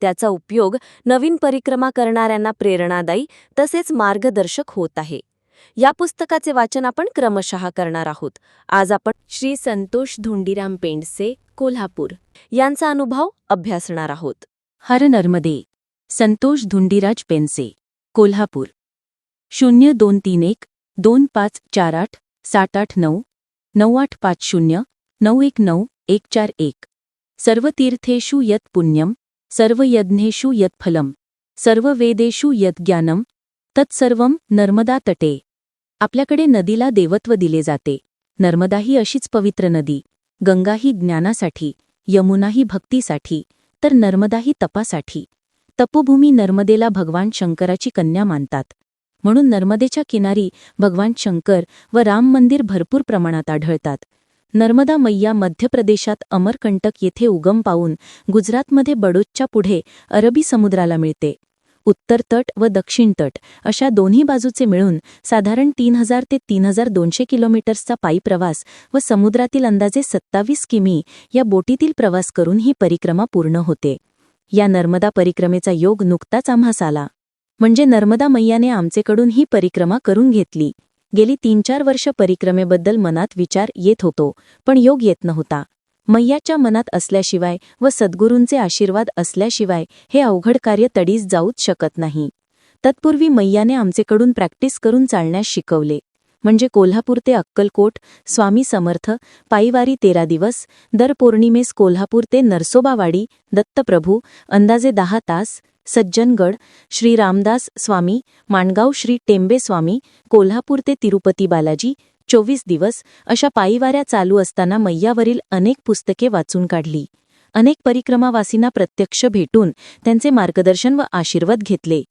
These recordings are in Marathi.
त्याचा उपयोग नवीन परिक्रमा करणाऱ्यांना प्रेरणादायी तसेच मार्गदर्शक होत आहे. या पुस्तकाचे वाचन आपण क्रमशः करणार आहोत. आज आपण श्री संतोष धुंडीराम पेंडसे कोल्हापूर यांचा अनुभव अभ्यासणार आहोत. हर नर्मदे संतोष धुंडीराज पेंडसे कोल्हापूर. शून्य दोन तीन एक दोन पाच चार आठ सात आठ नऊ नऊ आठ पाच शून्य नऊ एक नऊ एक चार एक. सर्व तीर्थेषु यत् पुण्यम सर्व यज्ञेषु यत्फलम। सर्व वेदेषु यज्ञानम। तत्सर्व नर्मदा तटे। आपल्याकडे नदीला देवत्व दिले जाते। नर्मदा ही अशीच पवित्र नदी। गंगा ही ज्ञानासाठी यमुना ही भक्तीसाठी तर नर्मदा ही तपासाठी। तपोभूमी नर्मदेला भगवान शंकराची कन्या मानतात। म्हणून नर्मदेच्या किनारी भगवान शंकर व राम मंदिर भरपूर प्रमाणात आढळतात। नर्मदा मैया मध्य प्रदेशात अमरकंटक येथे उगम पावून गुजरातमध्ये बडोदच्या पुढे अरबी समुद्राला मिळते. उत्तर तट व दक्षिण तट अशा दोन्ही बाजूचे मिळून साधारण तीन हजार ते तीन हजार दोनशे किलोमीटर्सचा पायी प्रवास व समुद्रातील अंदाजे सत्तावीस किमी या बोटीतील प्रवास करून ही परिक्रमा पूर्ण होते. या नर्मदा परिक्रमेचा योग नुकताच आम्हास आला. म्हणजे नर्मदा मैयाने आमचेकडून ही परिक्रमा करून घेतली. गेली तीन चार वर्ष परिक्रमेबद्दल मनात विचार येत होतो पण योग येत नव्हता. मैयाच्या मनात असल्याशिवाय व सद्गुरूंचे आशीर्वाद असल्याशिवाय हे अवघड कार्य तडीस जाऊच शकत नाही. तत्पूर्वी मैयाने आमचेकडून प्रॅक्टिस करून चालण्यास शिकवले. म्हणजे कोल्हापूर ते अक्कलकोट स्वामी समर्थ पायीवारी तेरा दिवस दर पौर्णिमेस कोल्हापूर ते नरसोबावाडी दत्तप्रभू अंदाजे दहा तास सज्जनगड श्री रामदास स्वामी माणगाव श्री टेंबे स्वामी कोल्हापूर ते तिरुपती बालाजी चोवीस दिवस अशा पायीवाऱ्या चालू असताना मैयावरील अनेक पुस्तके वाचून काढली. अनेक परिक्रमावासींना प्रत्यक्ष भेटून त्यांचे मार्गदर्शन व आशीर्वाद घेतले.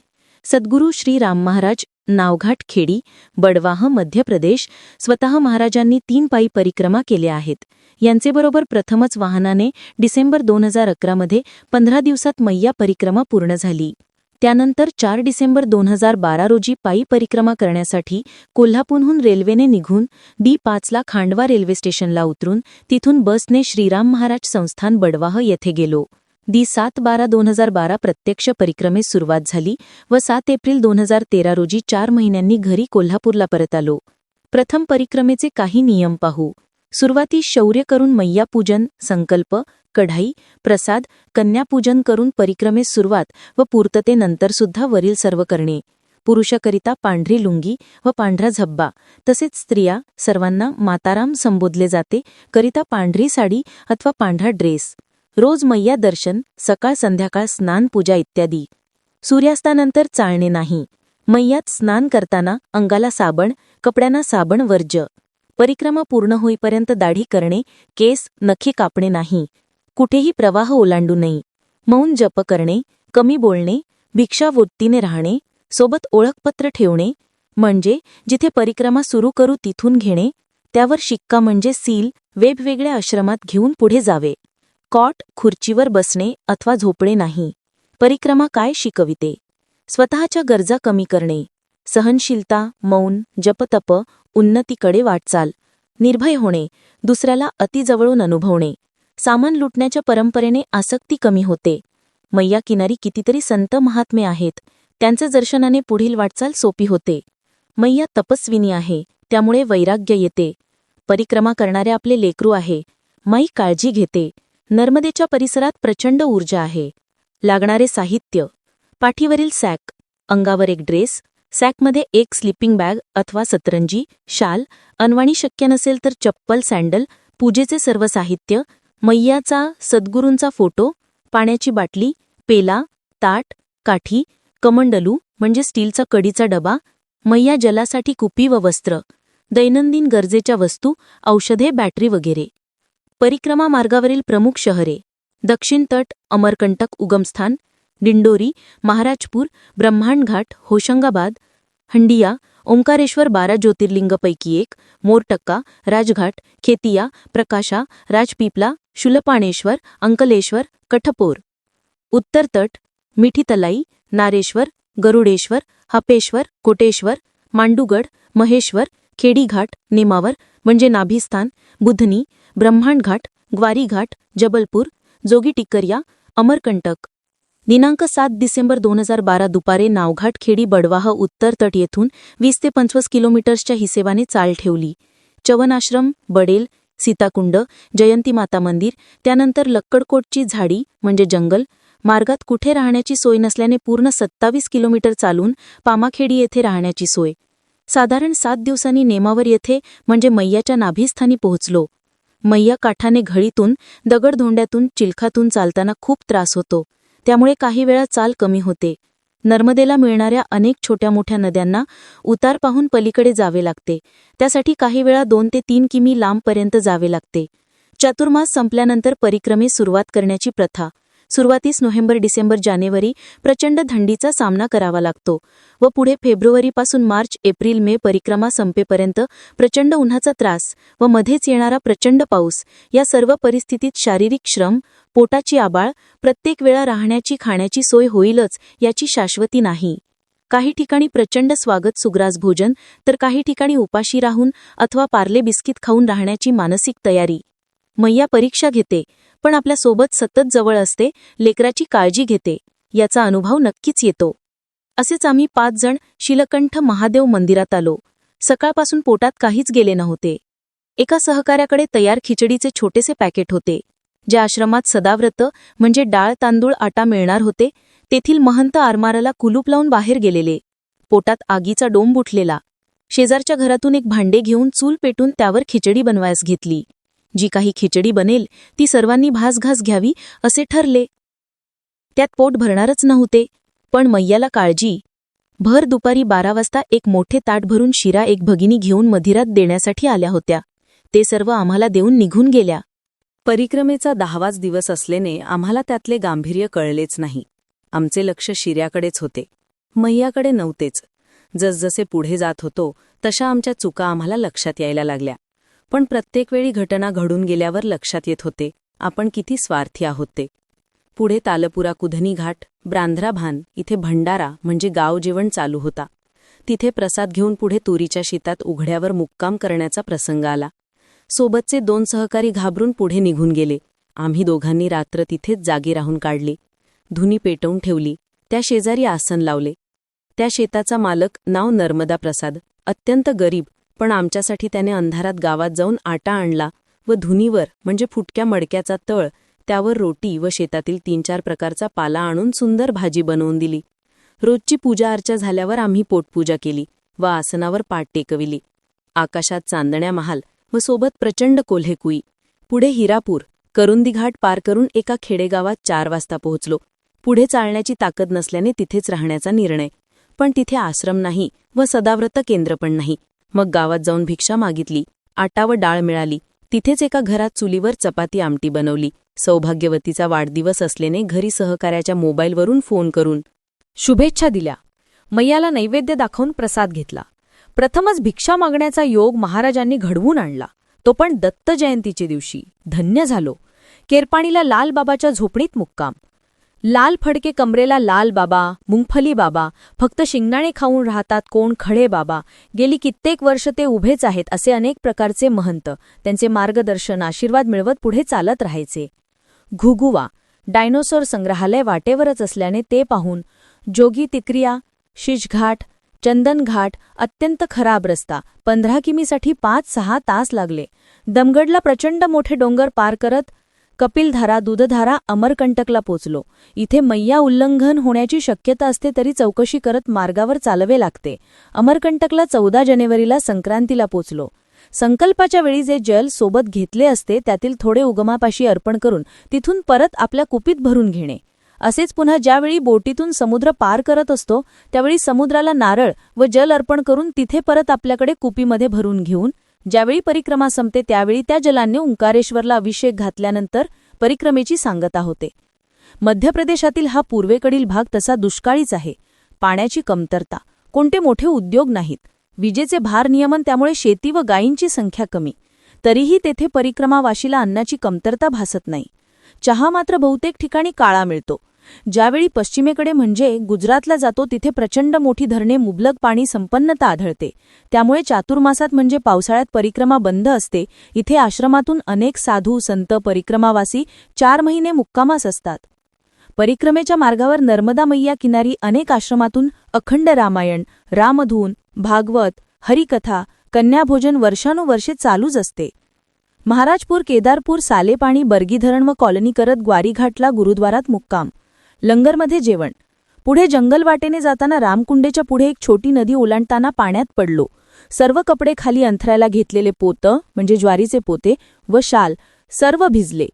सद्गुरू श्री राम महाराज नावघाट खेडी बडवाह मध्य प्रदेश स्वतः महाराजांनी तीन पायी परिक्रमा केल्या आहेत. यांचेबरोबर प्रथमच वाहनाने डिसेंबर दोन हजार अकरामध्ये पंधरा दिवसात मैया परिक्रमा पूर्ण झाली. त्यानंतर चार डिसेंबर दोन हजार बारा रोजी पायी परिक्रमा करण्यासाठी कोल्हापूरहून रेल्वेने निघून डी पाचला खांडवा रेल्वे स्टेशनला उतरून तिथून बसने श्रीराम महाराज संस्थान बडवाह येथे गेलो. दी सात बारा दोन हजार बारा प्रत्यक्ष परिक्रमेस सुरुवात झाली व सात एप्रिल दोन हजार तेरा रोजी चार महिन्यांनी घरी कोल्हापूरला परत आलो. प्रथम परिक्रमेचे काही नियम पाहू. सुरुवातीस शौर्य करून मैयापूजन संकल्प कढाई प्रसाद कन्यापूजन करून परिक्रमेस सुरुवात व पूर्ततेनंतरसुद्धा वरील सर्व करणे. पुरुषकरिता पांढरी लुंगी व पांढरा झब्बा. तसेच स्त्रिया सर्वांना माताराम संबोधले जाते करिता पांढरी साडी अथवा पांढरा ड्रेस. रोज मैया दर्शन सकाळ संध्याकाळ स्नान पूजा इत्यादी. सूर्यास्तानंतर चालणे नाही. मैयात स्नान करताना अंगाला साबण कपड्यांना साबण वर्ज्य. परिक्रमा पूर्ण होईपर्यंत दाढी करणे केस नखी कापणे नाही. कुठेही प्रवाह ओलांडू नये. मौन जप करणे कमी बोलणे भिक्षावृत्तीने राहणे सोबत ओळखपत्र ठेवणे म्हणजे जिथे परिक्रमा सुरू करू तिथून घेणे त्यावर शिक्का म्हणजे सील वेगवेगळ्या आश्रमात घेऊन पुढे जावे. कॉट खुर्चीवर बसणे अथवा झोपणे नाही. परिक्रमा काय शिकविते? स्वतःच्या गरजा कमी करणे. सहनशीलता मौन जपतप उन्नतीकडे वाटचाल. निर्भय होणे दुसऱ्याला अतिजवळून अनुभवणे. सामान लुटण्याच्या परंपरेने आसक्ती कमी होते. मैया किनारी कितीतरी संत महात्मे आहेत. त्यांचे दर्शनाने पुढील वाटचाल सोपी होते. मैया तपस्विनी आहे त्यामुळे वैराग्य येते. परिक्रमा करणारे आपले लेकरू आहे. माई काळजी घेते. नर्मदेच्या परिसरात प्रचंड ऊर्जा आहे. लागणारे साहित्य. पाठीवरील सॅक. अंगावर एक ड्रेस. सॅकमध्ये एक स्लिपिंग बॅग अथवा सतरंजी शाल अनवाणी शक्य नसेल तर चप्पल सँडल पूजेचे सर्व साहित्य मैयाचा सद्गुरूंचा फोटो पाण्याची बाटली पेला ताट काठी कमंडलू म्हणजे स्टीलचा कडीचा डबा मैया जलासाठी कुपी व वस्त्र दैनंदिन गरजेच्या वस्तू औषधे बॅटरी वगैरे. परिक्रमा मार्गावरील प्रमुख शहरे. दक्षिण तट अमरकंटक उगमस्थान दिंडोरी महाराजपूर, ब्रह्मांडघाट, होशंगाबाद, हंडिया, ओंकारेश्वर बारा ज्योतिर्लिंगपैकी एक, मोरटक्का, राजघाट, खेतिया, प्रकाशा, राजपीपला, शुलपाणेश्वर, अंकलेश्वर, कठपोर. उत्तर तट, मिठीतलाई, नारेश्वर, गरुडेश्वर, हपेश्वर, कोटेश्वर, मांडुगड, महेश्वर, खेडीघाट, नेमावर, म्हणजे नाभिस्थान, बुधनी, ब्रह्मांडघाट, ग्वारीघाट, जबलपूर जोगी टिकरिया अमरकंटक. दिनांक सात डिसेंबर दोन हजार बारा दुपारे नावघाट खेडी बडवाह उत्तर तट येथून वीस ते पंचवीस किलोमीटर्सच्या हिसेबाने चाल ठेवली. चवनाश्रम बडेल सीताकुंड जयंती माता मंदिर त्यानंतर लक्कडकोटची झाडी म्हणजे जंगल मार्गात कुठे राहण्याची सोय नसल्याने पूर्ण सत्तावीस किलोमीटर चालून पामाखेडी येथे राहण्याची सोय. साधारण सात दिवसांनी नेमावर येथे म्हणजे मैयाच्या नाभीस्थानी पोहोचलो. मैया काठाने घळीतून दगडधोंड्यातून चिलखातून चालताना खूप त्रास होतो. त्यामुळे काही वेळा चाल कमी होते. नर्मदेला मिळणाऱ्या अनेक छोट्या मोठ्या नद्यांना उतार पाहून पलीकडे जावे लागते. त्यासाठी काही वेळा दोन ते तीन किमी लांबपर्यंत जावे लागते. चातुर्मास संपल्यानंतर परिक्रमे सुरुवात करण्याची प्रथा. सुरुवातीस नोव्हेंबर डिसेंबर जानेवारी प्रचंड थंडीचा सामना करावा लागतो व पुढे फेब्रुवारीपासून मार्च एप्रिल मे परिक्रमा संपेपर्यंत प्रचंड उन्हाचा त्रास व मध्येच येणारा प्रचंड पाऊस या सर्व परिस्थितीत शारीरिक श्रम पोटाची आबाळ प्रत्येक वेळा राहण्याची खाण्याची सोय होईलच याची शाश्वती नाही. काही ठिकाणी प्रचंड स्वागत सुग्रास भोजन तर काही ठिकाणी उपाशी राहून अथवा पार्ले बिस्किट खाऊन राहण्याची मानसिक तयारी. मैया परीक्षा घेते पण आपल्यासोबत सतत जवळ असते लेकराची काळजी घेते याचा अनुभव नक्कीच येतो. असेच आम्ही पाच जण शिलकंठ महादेव मंदिरात आलो. सकाळपासून पोटात काहीच गेले नव्हते. एका सहकाऱ्याकडे तयार खिचडीचे छोटेसे पॅकेट होते. ज्या आश्रमात सदाव्रत म्हणजे डाळ तांदूळ आटा मिळणार होते तेथील महंत आरमाराला कुलूप लावून बाहेर गेलेले. पोटात आगीचा डोंब उठलेला. शेजारच्या घरातून एक भांडे घेऊन चूल पेटून त्यावर खिचडी बनवायस घेतली. जी काही खिचडी बनेल ती सर्वांनी भासघास घ्यावी असे ठरले. त्यात पोट भरणारच नव्हते. पण मैयाला काळजी. भर दुपारी बारा वाजता एक मोठे ताट भरून शिरा एक भगिनी घेऊन मधिरात देण्यासाठी आल्या होत्या. ते सर्व आम्हाला देऊन निघून गेल्या. परिक्रमेचा दहावाच दिवस असल्याने आम्हाला त्यातले गांभीर्य कळलेच नाही. आमचे लक्ष शिर्याकडेच होते. मैयाकडे नव्हतेच. जसजसे पुढे जात होतो तशा आमच्या चुका आम्हाला लक्षात यायला लागल्या. पण प्रत्येक वेळी घटना घडून गेल्यावर लक्षात येत होते आपण किती स्वार्थी आहोत ते. पुढे तालपुरा कुधनी घाट ब्रांध्राभान इथे भंडारा म्हणजे गाव जेवण चालू होता. तिथे प्रसाद घेऊन पुढे तुरीच्या शेतात उघड्यावर मुक्काम करण्याचा प्रसंग आला. सोबतचे दोन सहकारी घाबरून पुढे निघून गेले. आम्ही दोघांनी रात्र तिथेच जागी राहून काढली. धुनी पेटवून ठेवली. त्या शेजारी आसन लावले. त्या शेताचा मालक नाव नर्मदा प्रसाद अत्यंत गरीब पण आमच्यासाठी त्याने अंधारात गावात जाऊन आटा आणला व धुनीवर म्हणजे फुटक्या मडक्याचा तळ त्यावर रोटी व शेतातील तीन चार प्रकारचा पाला आणून सुंदर भाजी बनवून दिली. रोजची पूजा अर्चा झाल्यावर आम्ही पोटपूजा केली व आसनावर पाठ टेकविली. आकाशात चांदण्या महाल व सोबत प्रचंड कोल्हेकुई. पुढे हिरापूर करुंदी घाट पार करून एका खेडेगावात चार वाजता पोहोचलो. पुढे चालण्याची ताकद नसल्याने तिथेच राहण्याचा निर्णय. पण तिथे आश्रम नाही व सदाव्रत केंद्र पण नाही. मग गावात जाऊन भिक्षा मागितली. आटा व डाळ मिळाली. तिथेच एका घरात चुलीवर चपाती आमटी बनवली. सौभाग्यवतीचा वाढदिवस असल्याने घरी सहकार्याच्या मोबाईलवरून फोन करून शुभेच्छा दिल्या. मैयाला नैवेद्य दाखवून प्रसाद घेतला. प्रथमच भिक्षा मागण्याचा योग महाराजांनी घडवून आणला. तो पण दत्त जयंतीच्या दिवशी. धन्य झालो. केरपाणीला लालबाबाच्या झोपडीत मुक्काम. लाल फडके कमरेला लाल बाबा मुंगफली बाबा फक्त शिंगणाणे खाऊन राहतात कोण खडे बाबा. गेली कित्येक वर्ष ते उभेच आहेत असे अनेक प्रकारचे महंत. त्यांचे मार्गदर्शन आशीर्वाद मिळवत पुढे चालत राहायचे. घुगुवा डायनोसॉर संग्रहालय वाटेवरच असल्याने ते पाहून जोगी तिक्रिया शिशघाट चंदनघाट अत्यंत खराब रस्ता पंधरा किमीसाठी पाच सहा तास लागले. दमगडला प्रचंड मोठे डोंगर पार करत कपिलधारा दूधधारा अमरकंटकला पोचलो. इथे मैया उल्लंघन होण्याची शक्यता असते तरी चौकशी करत मार्गावर चालवे लागते. अमरकंटकला चौदा जानेवारीला संक्रांतीला पोचलो. संकल्पाच्या वेळी जे जल सोबत घेतले असते त्यातील थोडे उगमापाशी अर्पण करून तिथून परत आपल्या कुपीत भरून घेणे. असेच पुन्हा ज्यावेळी बोटीतून समुद्र पार करत असतो त्यावेळी समुद्राला नारळ व जल अर्पण करून तिथे परत आपल्याकडे कुपीमध्ये भरून घेऊन ज्यावेळी परिक्रमा संपते त्यावेळी त्या जलांनी ओंकारेश्वरला अभिषेक घातल्यानंतर परिक्रमेची सांगता होते. मध्य प्रदेशातील हा पूर्वेकडील भाग तसा दुष्काळीच आहे. पाण्याची कमतरता. कोणते मोठे उद्योग नाहीत. विजेचे भारनियमन त्यामुळे शेती व गायींची संख्या कमी. तरीही तेथे परिक्रमावाशीला अन्नाची कमतरता भासत नाही. चहा मात्र बहुतेक ठिकाणी काळा मिळतो. ज्यावेळी पश्चिमेकडे म्हणजे गुजरातला जातो तिथे प्रचंड मोठी धरणे मुबलक पाणी संपन्नता आढळते. त्यामुळे चातुर्मासात म्हणजे पावसाळ्यात परिक्रमा बंद असते. इथे आश्रमातून अनेक साधू संत परिक्रमावासी चार महिने मुक्कामास असतात. परिक्रमेच्या मार्गावर नर्मदा मैया किनारी अनेक आश्रमातून अखंड रामायण रामधून भागवत हरिकथा कन्याभोजन वर्षानुवर्षे चालूच असते. महाराजपूर केदारपूर सालेपाणी बर्गी धरण व कॉलनी करत ग्वारीघाटला गुरुद्वारात मुक्काम. लंगरमध्ये जेवण. पुढे जंगलवाटेने जाताना रामकुंडेच्या पुढे एक छोटी नदी ओलांडताना पाण्यात पडलो. सर्व कपडे खाली अंथरायला घेतलेले पोतं म्हणजे ज्वारीचे पोते व शाल सर्व भिजले.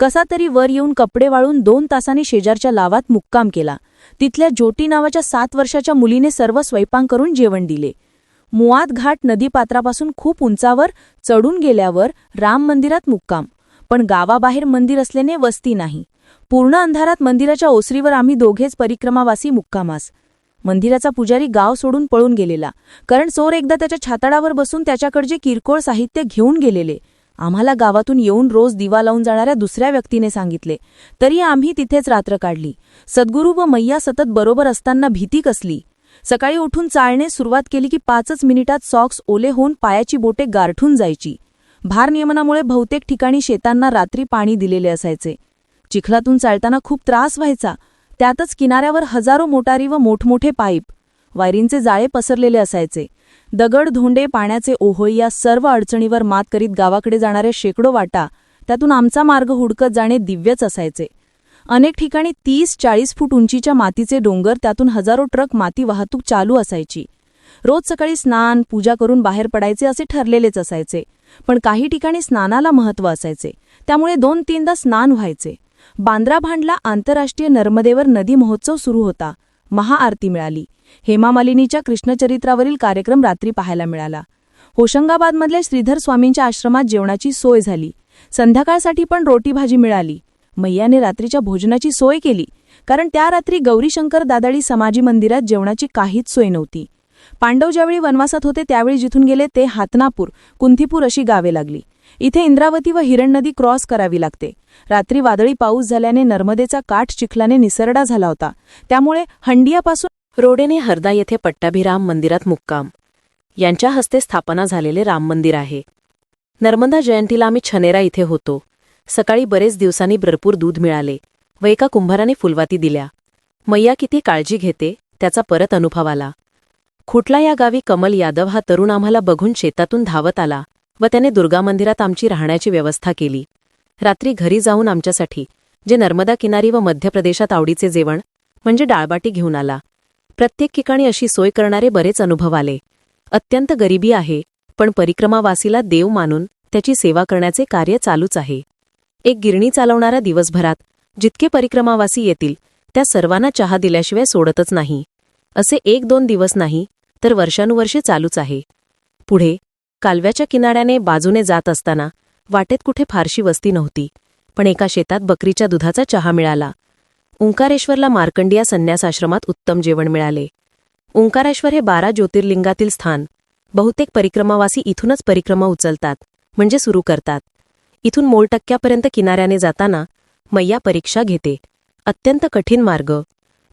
कसा तरी वर येऊन कपडे वाळून दोन तासांनी शेजारच्या लावात मुक्काम केला. तिथल्या जोटी नावाच्या सात वर्षाच्या मुलीने सर्व स्वयंपाक करून जेवण दिले. मुआद घाट नदीपात्रापासून खूप उंचावर चढून गेल्यावर राम मंदिरात मुक्काम. पण गावाबाहेर मंदिर असल्याने वस्ती नाही. पूर्ण अंधारात मंदिराच्या ओसरीवर आम्ही दोघेच परिक्रमावासी मुक्कामास. मंदिराचा पुजारी गाव सोडून पळून गेलेला. कारण चोर एकदा त्याच्या छाताडावर बसून त्याच्याकडचे किरकोळ साहित्य घेऊन गेलेले. आम्हाला गावातून येऊन रोज दिवा लावून जाणाऱ्या दुसऱ्या व्यक्तीने सांगितले. तरी आम्ही तिथेच रात्र काढली. सद्गुरू व मैया सतत बरोबर असताना भीती कसली? सकाळी उठून चाळणे सुरुवात केली की पाचच मिनिटात सॉक्स ओले होऊन पायाची बोटे गारठून जायची. भारनियमनामुळे बहुतेक ठिकाणी शेतांना रात्री पाणी दिलेले असायचे. चिखलातून चालताना खूप त्रास व्हायचा. त्यातच किनाऱ्यावर हजारो मोटारी व मोठमोठे पाईप वायरींचे जाळे पसरलेले असायचे. दगड धोंडे पाण्याचे ओहोई या सर्व अडचणीवर मात करीत गावाकडे जाणारे शेकडो वाटा त्यातून आमचा मार्ग हुडकत जाणे दिव्यच असायचे. अनेक ठिकाणी तीस चाळीस फूट उंचीच्या मातीचे डोंगर त्यातून हजारो ट्रक माती वाहतूक चालू असायची. रोज सकाळी स्नान पूजा करून बाहेर पडायचे असे ठरलेलेच असायचे. पण काही ठिकाणी स्नानाला महत्त्व असायचे. त्यामुळे दोन तीनदा स्नान व्हायचे. बांद्रा भांडला आंतरराष्ट्रीय नर्मदेवर नदी महोत्सव सुरू होता. महाआरती मिळाली. हेमामालिनीच्या कृष्णचरित्रावरील कार्यक्रम रात्री पाहायला मिळाला. होशंगाबादमधल्या श्रीधर स्वामींच्या आश्रमात जेवणाची सोय झाली. संध्याकाळसाठी पण रोटी भाजी मिळाली. मैयाने रात्रीच्या भोजनाची सोय केली कारण त्या रात्री गौरीशंकर दादाळी समाजी मंदिरात जेवणाची काहीच सोय नव्हती. पांडव ज्यावेळी वनवासात होते त्यावेळी जिथून गेले ते हातनापूर कुंथीपूर अशी गावे लागली. इथे इंद्रावती व हिरण नदी क्रॉस करावी लागते. रात्री वादळी पाऊस झाल्याने नर्मदेचा काठ चिखलाने निसरडा झाला होता. त्यामुळे हंडियापासून रोडेने हरदा येथे पट्टाभिराम मंदिरात मुक्काम. यांच्या हस्ते स्थापना झालेले राम मंदिर आहे. नर्मदा जयंतीला आम्ही छनेरा इथे होतो. सकाळी बरेच दिवसांनी भरपूर दूध मिळाले व एका कुंभाराने फुलवाती दिल्या. मैया किती काळजी घेते त्याचा परत अनुभव आला. खुटला या गावी कमल यादव हा तरुण आम्हाला बघून शेतातून धावत आला. व त्याने दुर्गा मंदिरात आमची राहण्याची व्यवस्था केली. रात्री घरी जाऊन आमच्यासाठी जे नर्मदा किनारी व मध्य प्रदेशात आवडीचे जेवण म्हणजे डाळबाटी घेऊन आला. प्रत्येक ठिकाणी अशी सोय करणारे बरेच अनुभव आले. अत्यंत गरिबी आहे पण परिक्रमावासीला देव मानून त्याची सेवा करण्याचे कार्य चालूच आहे. एक गिरणी चालवणारा दिवसभरात जितके परिक्रमावासी येतील त्या सर्वांना चहा दिल्याशिवाय सोडतच नाही. असे एक दोन दिवस नाही तर वर्षानुवर्षे चालूच आहे. पुढे कालव्याच्या किनाऱ्याने बाजूने जात असताना वाटेत कुठे फारशी वस्ती नव्हती पण एका शेतात बकरीच्या दुधाचा चहा मिळाला. ओंकारेश्वरला मार्कंडिया संन्यास आश्रमात उत्तम जेवण मिळाले. ओंकारेश्वर हे बारा ज्योतिर्लिंगातील स्थान बहुतेक परिक्रमावासी इथूनच परिक्रमा उचलतात म्हणजे सुरू करतात. इथून मोलटक्क्यापर्यंत किनाऱ्याने जाताना मैया परीक्षा घेते. अत्यंत कठीण मार्ग.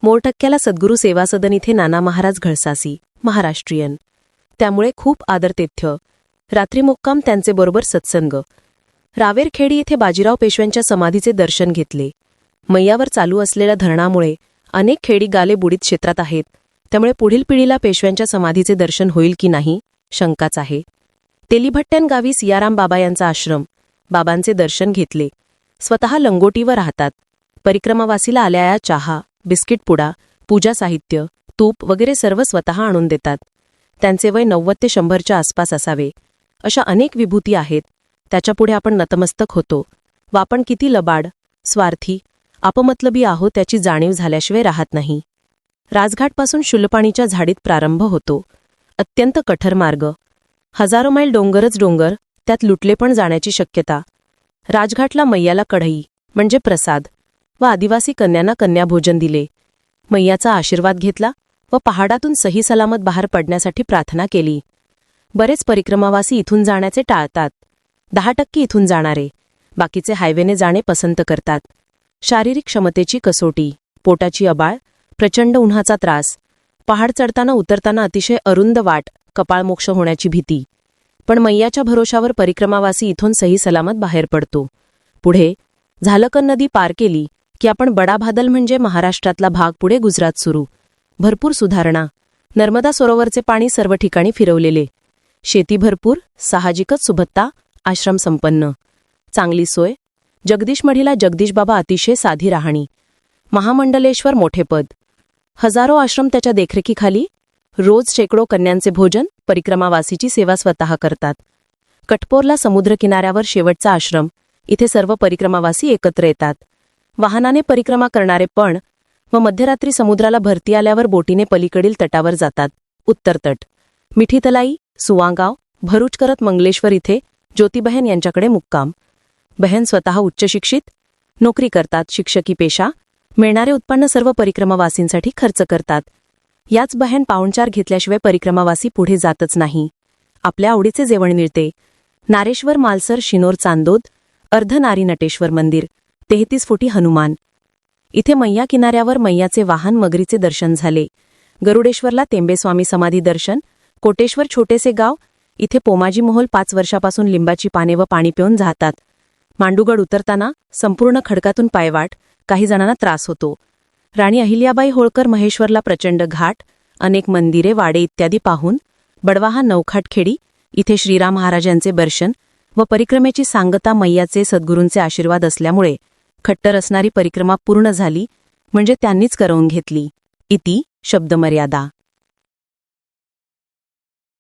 मोलटक्क्याला सद्गुरू सेवा सदन इथे नाना महाराज घळसासी महाराष्ट्रीयन. त्यामुळे खूप आदरतेथ्य रात्री मुक्काम त्यांचे बरोबर सत्संग. रावेरखेडी येथे बाजीराव पेशव्यांच्या समाधीचे दर्शन घेतले. मैयावर चालू असलेल्या धरणामुळे अनेक खेडी गाले बुडीत क्षेत्रात आहेत. त्यामुळे पुढील पिढीला पेशव्यांच्या समाधीचे दर्शन होईल की नाही शंकाच आहे. तेलीभट्ट्यान गावी सियाराम बाबा यांचा आश्रम. बाबांचे दर्शन घेतले. स्वतः लंगोटीवर राहतात. परिक्रमावासीला आल्याया चहा बिस्किट पुडा पूजा साहित्य तूप वगैरे सर्व स्वतः आणून देतात. त्यांचे वय नव्वद ते शंभरच्या आसपास असावे. अशा अनेक विभूती आहेत. त्याच्यापुढे आपण नतमस्तक होतो. व आपण किती लबाड स्वार्थी अपमतलबी आहोत त्याची जाणीव झाल्याशिवाय राहत नाही. राजघाटपासून शुल्पाणीच्या झाडीत प्रारंभ होतो. अत्यंत कठर मार्ग. हजारो मैल डोंगरच डोंगर त्यात लुटले पण जाण्याची शक्यता. राजघाटला मैयाला कढई म्हणजे प्रसाद व आदिवासी कन्यांना कन्याभोजन दिले. मैयाचा आशीर्वाद घेतला व पहाडातून सही सलामत बाहेर पडण्यासाठी प्रार्थना केली. बरेच परिक्रमावासी इथून जाण्याचे टाळतात. दहा टक्के इथून जाणारे. बाकीचे हायवेने जाणे पसंत करतात. शारीरिक क्षमतेची कसोटी पोटाची अबाळ प्रचंड उन्हाचा त्रास पहाड चढताना उतरताना अतिशय अरुंद वाट कपाळमोक्ष होण्याची भीती. पण मैयाच्या भरोशावर परिक्रमावासी इथून सही सलामत बाहेर पडतो. पुढे झालकन नदी पार केली की आपण बडाभादल म्हणजे महाराष्ट्रातला भाग पुढे गुजरात सुरू. भरपूर सुधारणा. नर्मदा सरोवरचे पाणी सर्व ठिकाणी फिरवलेले. शेती भरपूर साहजिकच सुभत्ता आश्रम संपन्न. चांगली सोय. जगदीश मढीला अतिशय साधी राहणी. महामंडलेश्वर मोठे पद. हजारो आश्रम त्याच्या देखरेखीखाली. रोज शेकडो कन्यांचे भोजन परिक्रमावासीची सेवा स्वतः करतात. कटपोरला समुद्रकिनाऱ्यावर शेवटचा आश्रम. इथे सर्व परिक्रमावासी एकत्र येतात. वाहनाने परिक्रमा करणारे पण व मध्यरात्री समुद्राला भरती आल्यावर बोटीने पलीकडील तटावर जातात. उत्तर तट. मिठीतलाई सुवांगाव भरूच करत मंगलेश्वर इथे ज्योतीबहन यांच्याकडे मुक्काम. बहन स्वतः उच्च शिक्षित नोकरी करतात शिक्षकी पेशा मिळणारे उत्पन्न सर्व परिक्रमावासींसाठी खर्च करतात. याच बहन पाहुणचार घेतल्याशिवाय परिक्रमावासी पुढे जातच नाही. आपल्या आवडीचे जेवण मिळते. नारेश्वर मालसर शिनोर चांदोद अर्धनारी नटेश्वर मंदिर तेहतीस फुटी हनुमान. इथे मैया किनाऱ्यावर मैयाचे वाहन मगरीचे दर्शन झाले. गरुडेश्वरला तेंबेस्वामी समाधी दर्शन कोटेश्वर छोटेसे गाव इथे पोमाजी मोहोल पाच वर्षापासून लिंबाची पाने व पाणी पिऊन जातात. मांडूगड उतरताना संपूर्ण खडकातून पायवाट काही जणांना त्रास होतो. राणी अहिल्याबाई होळकर महेश्वरला प्रचंड घाट अनेक मंदिरे वाडे इत्यादी पाहून बडवाहा नवखाटखेडी इथे श्रीराम महाराजांचे दर्शन व परिक्रमेची सांगता मैयाचे सद्गुरूंचे आशीर्वाद असल्यामुळे खट्टर असणारी परिक्रमा पूर्ण झाली म्हणजे त्यांनीच करवून घेतली. इति शब्दमर्यादा.